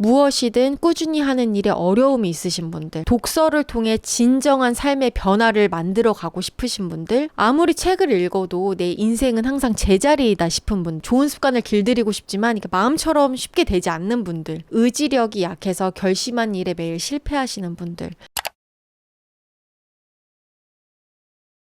무엇이든 꾸준히 하는 일에 어려움이 있으신 분들, 독서를 통해 진정한 삶의 변화를 만들어 가고 싶으신 분들, 아무리 책을 읽어도 내 인생은 항상 제자리이다 싶은 분, 좋은 습관을 길들이고 싶지만 이게 마음처럼 쉽게 되지 않는 분들, 의지력이 약해서 결심한 일에 매일 실패하시는 분들,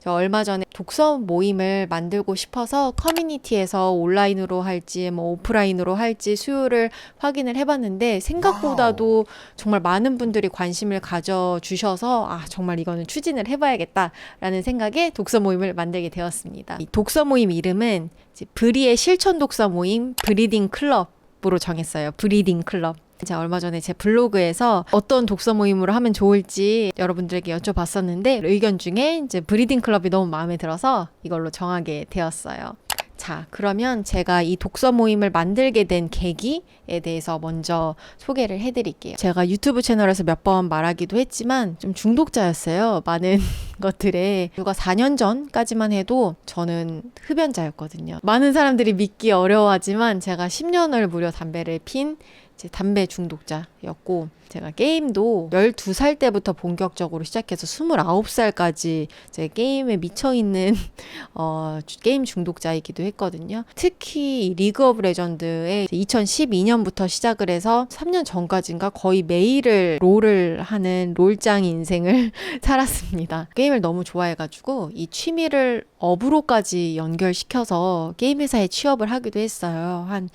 저 얼마 전에 독서 모임을 만들고 싶어서 커뮤니티에서 온라인으로 할지 뭐 오프라인으로 할지 수요를 확인을 해봤는데 생각보다도 정말 많은 분들이 관심을 가져주셔서 아 정말 이거는 추진을 해봐야겠다라는 생각에 독서 모임을 만들게 되었습니다. 이 독서 모임 이름은 브리의 실천 독서 모임 브리딩 클럽으로 정했어요. 브리딩 클럽. 제가 얼마 전에 제 블로그에서 어떤 독서 모임으로 하면 좋을지 여러분들에게 여쭤봤었는데 의견 중에 이제 브리딩 클럽이 너무 마음에 들어서 이걸로 정하게 되었어요. 자, 그러면 제가 이 독서 모임을 만들게 된 계기에 대해서 먼저 소개를 해드릴게요. 제가 유튜브 채널에서 몇 번 말하기도 했지만 좀 중독자였어요. 많은 것들에. 불과 4년 전까지만 해도 저는 흡연자였거든요. 많은 사람들이 믿기 어려워하지만 제가 10년을 무려 담배를 핀 이제 담배 중독자였고 제가 게임도 12살 때부터 본격적으로 시작해서 29살까지 제 게임에 미쳐 있는 어, 게임 중독자이기도 했거든요. 특히 리그 오브 레전드에 2012년부터 시작을 해서 3년 전까지인가 거의 매일을 롤을 하는 롤장 인생을 살았습니다. 게임을 너무 좋아해가지고 이 취미를 업으로까지 연결시켜서 게임 회사에 취업을 하기도 했어요. 한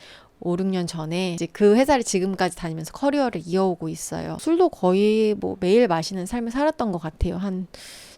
5, 6년 전에 이제 그 회사를 지금까지 다니면서 커리어를 이어오고 있어요. 술도 거의 뭐 매일 마시는 삶을 살았던 것 같아요. 한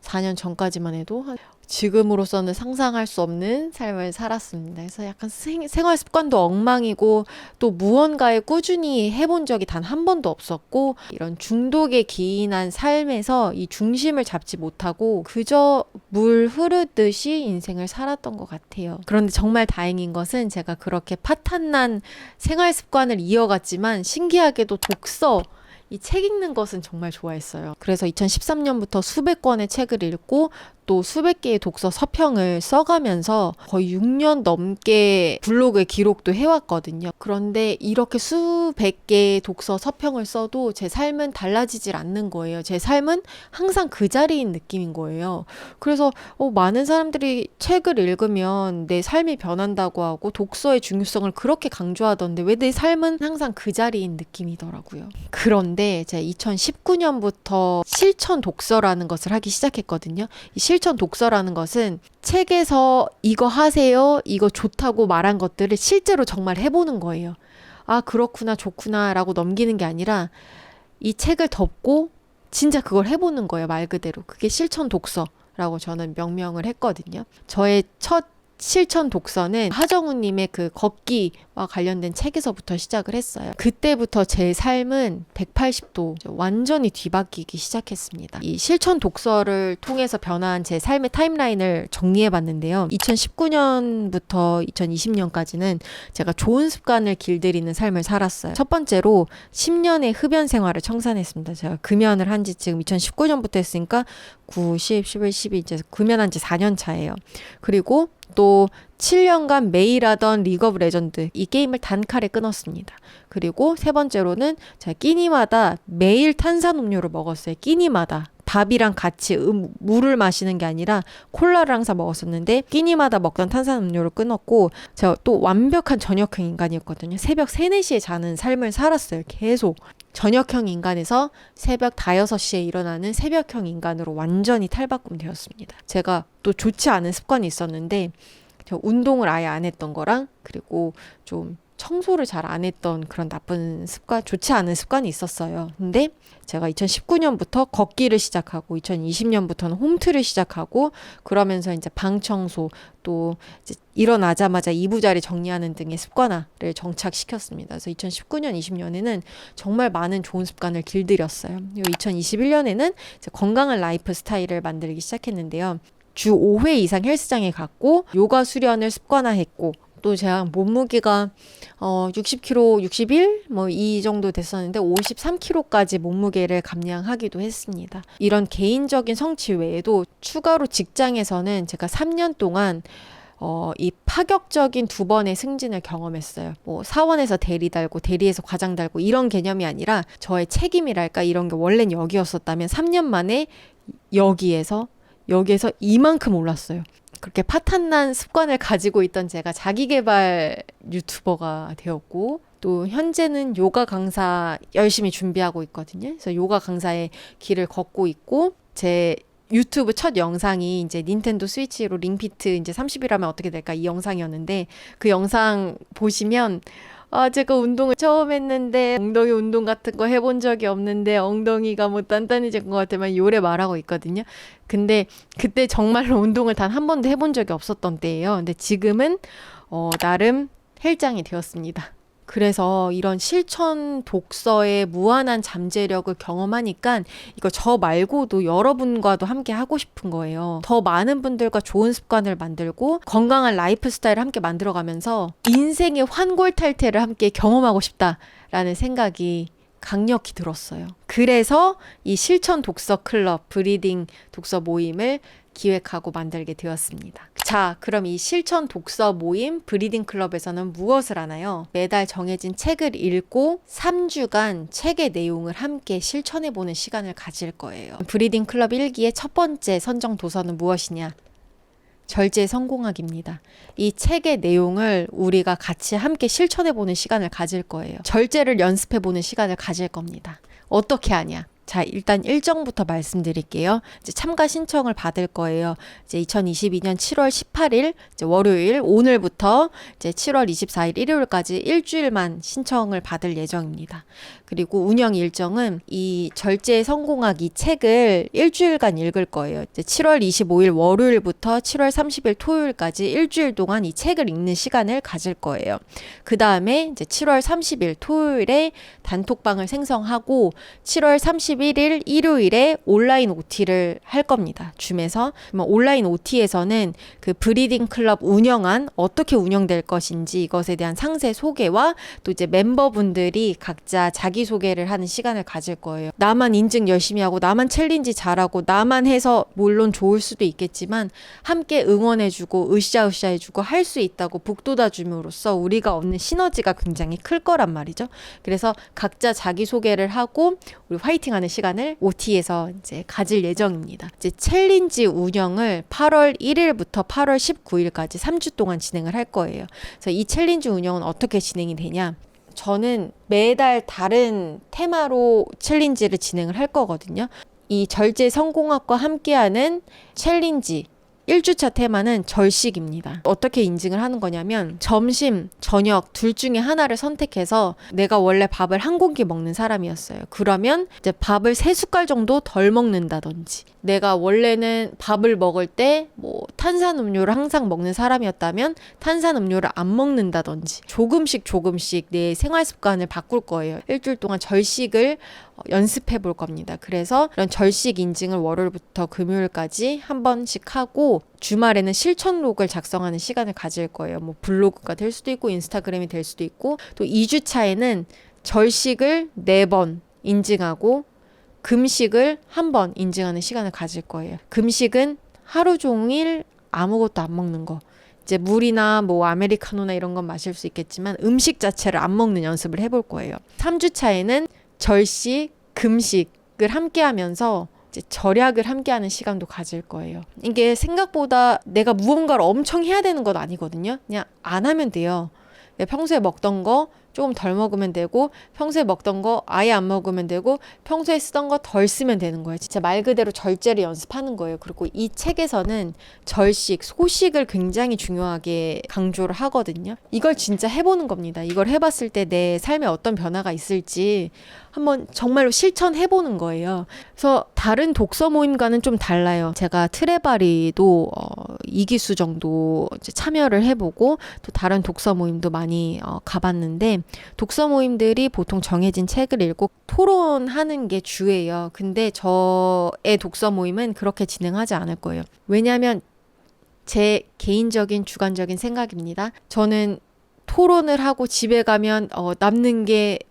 4년 전까지만 해도 한 지금으로서는 상상할 수 없는 삶을 살았습니다. 그래서 약간 생, 생활 습관도 엉망이고 또 무언가에 꾸준히 해본 적이 단 한 번도 없었고 이런 중독에 기인한 삶에서 이 중심을 잡지 못하고 그저 물 흐르듯이 인생을 살았던 것 같아요. 그런데 정말 다행인 것은 제가 그렇게 파탄난 생활 습관을 이어갔지만 신기하게도 독서 이 책 읽는 것은 정말 좋아했어요. 그래서 2013년부터 수백 권의 책을 읽고 또 수백 개의 독서 서평을 써가면서 거의 6년 넘게 블로그에 기록도 해왔거든요. 그런데 이렇게 수백 개의 독서 서평을 써도 제 삶은 달라지질 않는 거예요. 제 삶은 항상 그 자리인 느낌인 거예요. 그래서 어, 많은 사람들이 책을 읽으면 내 삶이 변한다고 하고 독서의 중요성을 그렇게 강조하던데 왜 내 삶은 항상 그 자리인 느낌이더라고요. 그런데 제가 2019년부터 실천 독서라는 것을 하기 시작했거든요. 이 실천 독서라는 것은 책에서 이거 하세요, 이거 좋다고 말한 것들을 실제로 정말 해보는 거예요. 아, 그렇구나, 좋구나, 라고 넘기는 게 아니라 이 책을 덮고 진짜 그걸 해보는 거예요, 말 그대로. 그게 실천 독서라고 저는 명명을 했거든요. 저의 첫 실천 독서는 하정우님의 그 걷기와 관련된 책에서부터 시작을 했어요. 그때부터 제 삶은 180도 완전히 뒤바뀌기 시작했습니다. 이 실천 독서를 통해서 변화한 제 삶의 타임라인을 정리해 봤는데요. 2019년부터 2020년까지는 제가 좋은 습관을 길들이는 삶을 살았어요. 첫 번째로 10년의 흡연 생활을 청산했습니다. 제가 금연을 한 지 지금 2019년부터 했으니까 9, 10, 11, 12 이제 금연한 지 4년 차예요. 그리고 또 7년간 매일 하던 리그 오브 레전드 이 게임을 단칼에 끊었습니다. 그리고 세 번째로는 제가 끼니마다 매일 탄산음료를 먹었어요. 끼니마다 밥이랑 같이 음, 물을 마시는 게 아니라 콜라를 항상 먹었었는데 끼니마다 먹던 탄산음료를 끊었고 제가 또 완벽한 저녁형 인간이었거든요. 새벽 3, 4시에 자는 삶을 살았어요. 계속. 저녁형 인간에서 새벽 5, 6시에 일어나는 새벽형 인간으로 완전히 탈바꿈 되었습니다. 제가 또 좋지 않은 습관이 있었는데 저 운동을 아예 안 했던 거랑 그리고 좀 청소를 잘 안 했던 그런 나쁜 습관, 좋지 않은 습관이 있었어요. 근데 제가 2019년부터 걷기를 시작하고 2020년부터는 홈트를 시작하고 그러면서 이제 방 청소 또 이제 일어나자마자 이부자리 정리하는 등의 습관화를 정착시켰습니다. 그래서 2019년, 20년에는 정말 많은 좋은 습관을 길들였어요. 2021년에는 건강한 라이프 스타일을 만들기 시작했는데요. 주 5회 이상 헬스장에 갔고 요가 수련을 습관화했고 또 제가 몸무게가 어 60kg, 61 뭐 이 정도 됐었는데 53kg까지 몸무게를 감량하기도 했습니다. 이런 개인적인 성취 외에도 추가로 직장에서는 제가 3년 동안 어, 이 파격적인 두 번의 승진을 경험했어요. 뭐 사원에서 대리 달고 대리에서 과장 달고 이런 개념이 아니라 저의 책임이랄까 이런 게 원래는 여기였었다면 3년 만에 여기에서 여기에서 이만큼 올랐어요. 그렇게 파탄난 습관을 가지고 있던 제가 자기개발 유튜버가 되었고 또 현재는 요가 강사 열심히 준비하고 있거든요. 그래서 요가 강사의 길을 걷고 있고 제 유튜브 첫 영상이 이제 닌텐도 스위치로 링피트 이제 30일 하면 어떻게 될까 이 영상이었는데 그 영상 보시면 아, 제가 운동을 처음 했는데 엉덩이 운동 같은 거 해본 적이 없는데 엉덩이가 뭐 단단해진 것 같으면 요래 말하고 있거든요. 근데 그때 정말로 운동을 단 한 번도 해본 적이 없었던 때예요. 근데 지금은 어, 나름 헬장이 되었습니다. 그래서 이런 실천 독서의 무한한 잠재력을 경험하니까 이거 저 말고도 여러분과도 함께 하고 싶은 거예요. 더 많은 분들과 좋은 습관을 만들고 건강한 라이프 스타일을 함께 만들어가면서 인생의 환골탈태를 함께 경험하고 싶다라는 생각이 강력히 들었어요. 그래서 이 실천 독서 클럽, 브리딩 독서 모임을 기획하고 만들게 되었습니다. 자, 그럼 이 실천 독서 모임 브리딩 클럽에서는 무엇을 하나요? 매달 정해진 책을 읽고 3주간 책의 내용을 함께 실천해 보는 시간을 가질 거예요. 브리딩 클럽 1기의 첫 번째 선정 도서는 무엇이냐? 절제 성공학입니다. 이 책의 내용을 우리가 같이 함께 실천해 보는 시간을 가질 거예요. 절제를 연습해 보는 시간을 가질 겁니다. 어떻게 하냐? 자, 일단 일정부터 말씀드릴게요. 이제 참가 신청을 받을 거예요. 이제 2022년 7월 18일 이제 월요일 오늘부터 이제 7월 24일 일요일까지 일주일만 신청을 받을 예정입니다. 그리고 운영 일정은 이 절제 성공학 이 책을 일주일간 읽을 거예요. 이제 7월 25일 월요일부터 7월 30일 토요일까지 일주일 동안 이 책을 읽는 시간을 가질 거예요. 그 다음에 이제 7월 30일 토요일에 단톡방을 생성하고 7월 31일 일요일에 온라인 OT를 할 겁니다. 줌에서 온라인 OT에서는 그 브리딩 클럽 운영안 어떻게 운영될 것인지 이것에 대한 상세 소개와 또 이제 멤버분들이 각자 자기 자기소개를 하는 시간을 가질 거예요. 나만 인증 열심히 하고 나만 챌린지 잘하고 나만 해서 물론 좋을 수도 있겠지만 함께 응원해주고 으쌰으쌰 해주고 할 수 있다고 북돋아줌으로써 우리가 얻는 시너지가 굉장히 클 거란 말이죠. 그래서 각자 자기소개를 하고 우리 화이팅하는 시간을 OT에서 이제 가질 예정입니다. 이제 챌린지 운영을 8월 1일부터 8월 19일까지 3주 동안 진행을 할 거예요. 그래서 이 챌린지 운영은 어떻게 진행이 되냐? 저는 매달 다른 테마로 챌린지를 진행을 할 거거든요. 이 절제 성공학과 함께하는 챌린지 1주차 테마는 절식입니다. 어떻게 인증을 하는 거냐면 점심, 저녁 둘 중에 하나를 선택해서 내가 원래 밥을 한 공기 먹는 사람이었어요. 그러면 이제 밥을 세 숟갈 정도 덜 먹는다든지 내가 원래는 밥을 먹을 때 뭐 탄산 음료를 항상 먹는 사람이었다면 탄산 음료를 안 먹는다든지 조금씩 조금씩 내 생활 습관을 바꿀 거예요. 일주일 동안 절식을 어, 연습해 볼 겁니다. 그래서 이런 절식 인증을 월요일부터 금요일까지 한 번씩 하고 주말에는 실천록을 작성하는 시간을 가질 거예요. 뭐 블로그가 될 수도 있고 인스타그램이 될 수도 있고 또 2주 차에는 절식을 4번 인증하고 금식을 한 번 인증하는 시간을 가질 거예요. 금식은 하루 종일 아무것도 안 먹는 거. 이제 물이나 뭐 아메리카노나 이런 건 마실 수 있겠지만 음식 자체를 안 먹는 연습을 해볼 거예요. 3주 차에는 절식, 금식을 함께 하면서 절약을 함께 하는 시간도 가질 거예요. 이게 생각보다 내가 무언가를 엄청 해야 되는 건 아니거든요. 그냥 안 하면 돼요. 평소에 먹던 거 조금 덜 먹으면 되고 평소에 먹던 거 아예 안 먹으면 되고 평소에 쓰던 거 덜 쓰면 되는 거예요. 진짜 말 그대로 절제를 연습하는 거예요. 그리고 이 책에서는 절식, 소식을 굉장히 중요하게 강조를 하거든요. 이걸 진짜 해보는 겁니다. 이걸 해봤을 때 내 삶에 어떤 변화가 있을지 한번 정말로 실천해 보는 거예요. 그래서 다른 독서 모임과는 좀 달라요. 제가 트레바리도 어, 2기수 정도 참여를 해보고 또 다른 독서 모임도 많이 어, 가봤는데 독서 모임들이 보통 정해진 책을 읽고 토론하는 게 주예요. 근데 저의 독서 모임은 그렇게 진행하지 않을 거예요. 왜냐하면 제 개인적인 주관적인 생각입니다. 저는 토론을 하고 집에 가면 어, 남는 게 어,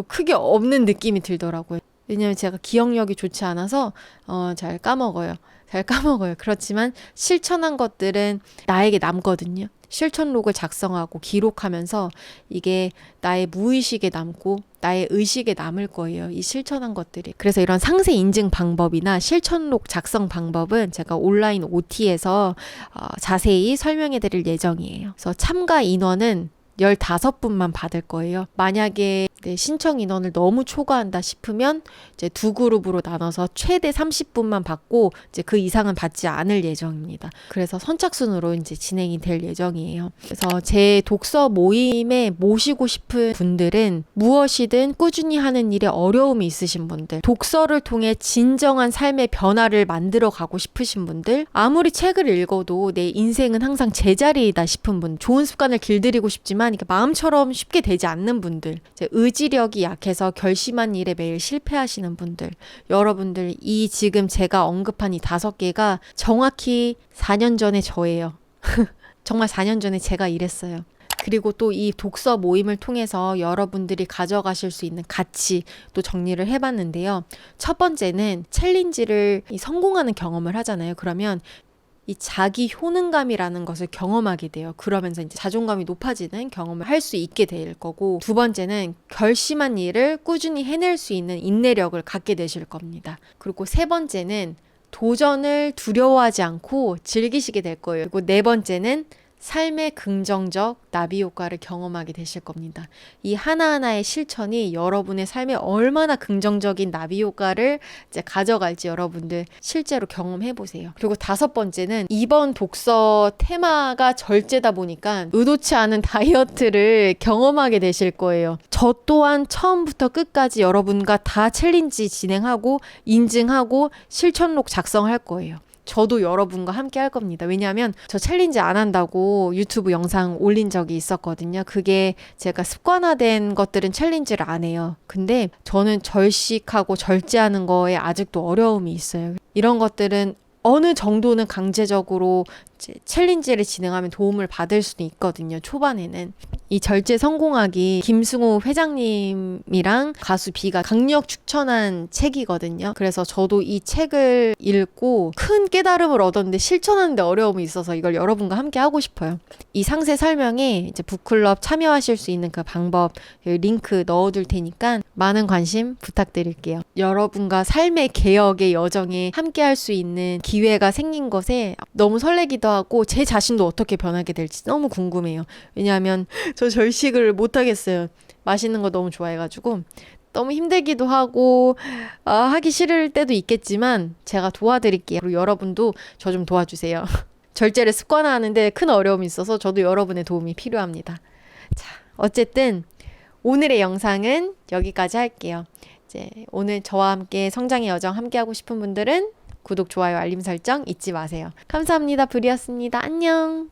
크게 없는 느낌이 들더라고요. 왜냐면 제가 기억력이 좋지 않아서 어, 잘 까먹어요. 잘 까먹어요. 그렇지만 실천한 것들은 나에게 남거든요. 실천록을 작성하고 기록하면서 이게 나의 무의식에 남고 나의 의식에 남을 거예요. 이 실천한 것들이. 그래서 이런 상세 인증 방법이나 실천록 작성 방법은 제가 온라인 OT에서 어, 자세히 설명해 드릴 예정이에요. 그래서 참가 인원은 15분만 받을 거예요. 만약에 네, 신청 인원을 너무 초과한다 싶으면 이제 두 그룹으로 나눠서 최대 30분만 받고 이제 그 이상은 받지 않을 예정입니다. 그래서 선착순으로 이제 진행이 될 예정이에요. 그래서 제 독서 모임에 모시고 싶은 분들은 무엇이든 꾸준히 하는 일에 어려움이 있으신 분들, 독서를 통해 진정한 삶의 변화를 만들어 가고 싶으신 분들, 아무리 책을 읽어도 내 인생은 항상 제자리이다 싶은 분, 좋은 습관을 길들이고 싶지만 이게 마음처럼 쉽게 되지 않는 분들, 의지력이 약해서 결심한 일에 매일 실패하시는 분들, 여러분들 이 지금 제가 언급한 이 다섯 개가 정확히 4년 전에 저예요. 정말 4년 전에 제가 이랬어요. 그리고 또 이 독서 모임을 통해서 여러분들이 가져가실 수 있는 가치 또 정리를 해봤는데요. 첫 번째는 챌린지를 이 성공하는 경험을 하잖아요. 그러면 이 자기 효능감이라는 것을 경험하게 돼요. 그러면서 이제 자존감이 높아지는 경험을 할 수 있게 될 거고 두 번째는 결심한 일을 꾸준히 해낼 수 있는 인내력을 갖게 되실 겁니다. 그리고 세 번째는 도전을 두려워하지 않고 즐기시게 될 거예요. 그리고 네 번째는 삶의 긍정적 나비 효과를 경험하게 되실 겁니다. 이 하나하나의 실천이 여러분의 삶에 얼마나 긍정적인 나비 효과를 이제 가져갈지 여러분들 실제로 경험해 보세요. 그리고 다섯 번째는 이번 독서 테마가 절제다 보니까 의도치 않은 다이어트를 경험하게 되실 거예요. 저 또한 처음부터 끝까지 여러분과 다 챌린지 진행하고 인증하고 실천록 작성할 거예요. 저도 여러분과 함께 할 겁니다. 왜냐하면 저 챌린지 안 한다고 유튜브 영상 올린 적이 있었거든요. 그게 제가 습관화된 것들은 챌린지를 안 해요. 근데 저는 절식하고 절제하는 거에 아직도 어려움이 있어요. 이런 것들은 어느 정도는 강제적으로 이제 챌린지를 진행하면 도움을 받을 수도 있거든요. 초반에는. 이 절제 성공하기 김승호 회장님이랑 가수 비가 강력 추천한 책이거든요. 그래서 저도 이 책을 읽고 큰 깨달음을 얻었는데 실천하는데 어려움이 있어서 이걸 여러분과 함께 하고 싶어요. 이 상세 설명에 이제 북클럽 참여하실 수 있는 그 방법 링크 넣어둘 테니까 많은 관심 부탁드릴게요. 여러분과 삶의 개혁의 여정에 함께 할 수 있는 기회가 생긴 것에 너무 설레기도 하고 제 자신도 어떻게 변하게 될지 너무 궁금해요. 왜냐하면 저 절식을 못 하겠어요. 맛있는 거 너무 좋아해가지고 너무 힘들기도 하고 아, 하기 싫을 때도 있겠지만 제가 도와드릴게요. 그리고 여러분도 저 좀 도와주세요. 절제를 습관화하는데 큰 어려움이 있어서 저도 여러분의 도움이 필요합니다. 자, 어쨌든 오늘의 영상은 여기까지 할게요. 이제 오늘 저와 함께 성장의 여정 함께 하고 싶은 분들은 구독, 좋아요, 알림 설정 잊지 마세요. 감사합니다. 불이었습니다. 안녕.